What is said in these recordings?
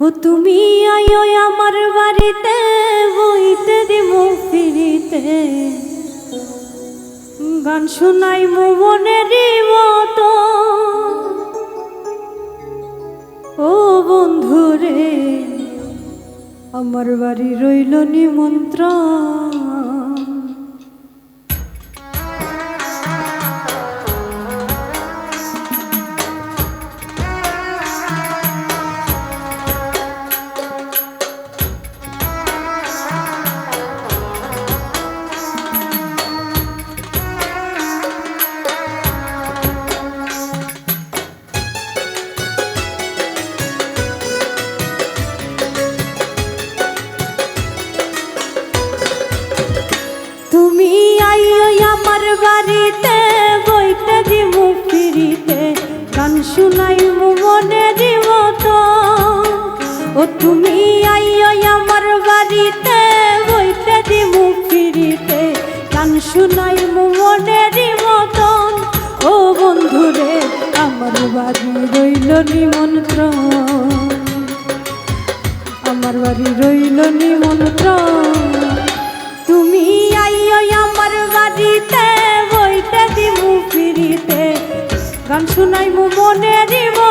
ও তুমি আয়ো আমার বাড়িতে, বইতে দিব ফিরিতে। গান শোনাই মনের মতো। ও বন্ধু রে আমার বাড়ি রইল নিমন্ত্রণ। বাড়িতে, বইতে দিব ফিরিতে। গান শুনাই মনে দিব তো ও তুমি আইও আমার বাড়িতে, বইতে দিব ফিরিতে। গান শুনাই মনে দিব ও বন্ধুরে, আমার বাড়ি রইল নিমন্ত্রণ। আমার বাড়ি রইল নিমন্ত্রণ। তুমি আইও গান শুনাই মু মনে মতন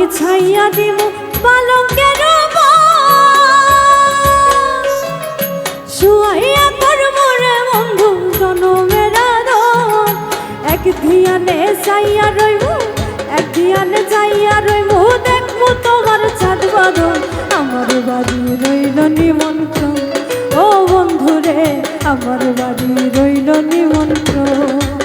বিছাইয়া দিব পালকের শুয়াইয়া করব রে বন্ধু জনমের এক ধিয়ানে যাইয়া রইব, এক ধিয়ানে যাইয়া রইব। দেখব তোমার চাঁদ বাদল, আমার বাড়ি রইল নিমন্ত্রণ। ও বন্ধু রে আমার বাড়ি রইল নিমন্ত্রণ।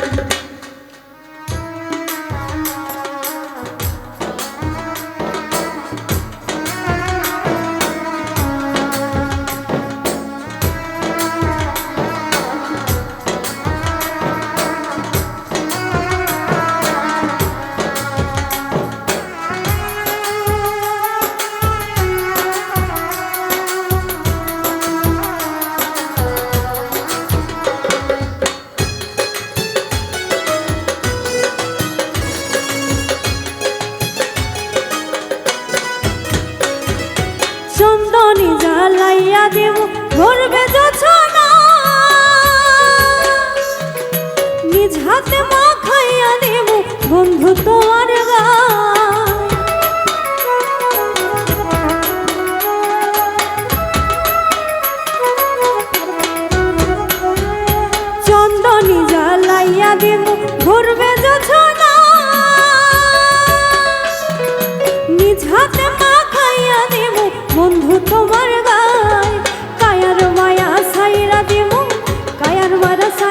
দেব যোছনা। নিজ হাতে মাখাইয়া দেব বন্ধু তোমার চন্দনী জ্বালাইয়া দেব ভরবে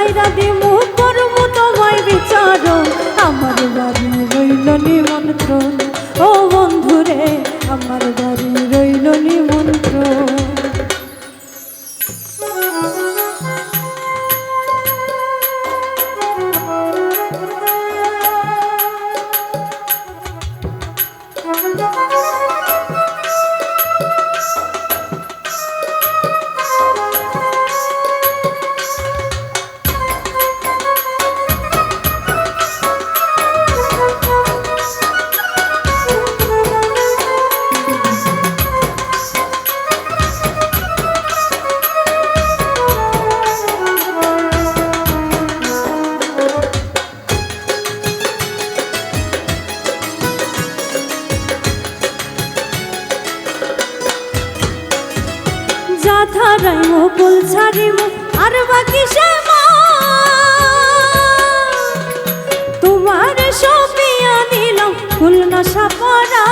saída de uma থারাই মুকুল ছাড়িব, আর বাকি শ্যামা তোমার সপিয়া নিলাম ফুল নশা পরা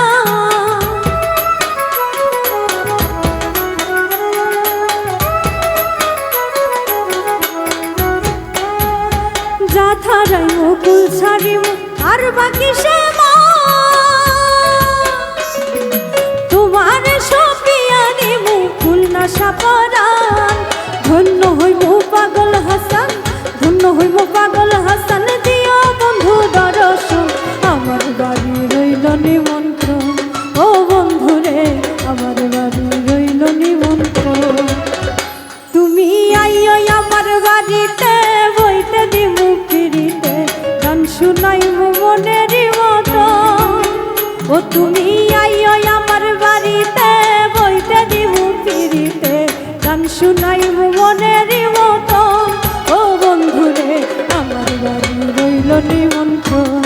যা থারাই মুকুল ছাড়িব, আর বাকি শ্যামা তুমি আইও আমার বাড়িতে, বইতে দিব ফিরিতে। গান শুনাই মনের মতো। ও বন্ধুরে, আমার বাড়ি রইল নিমন্ত্রণ।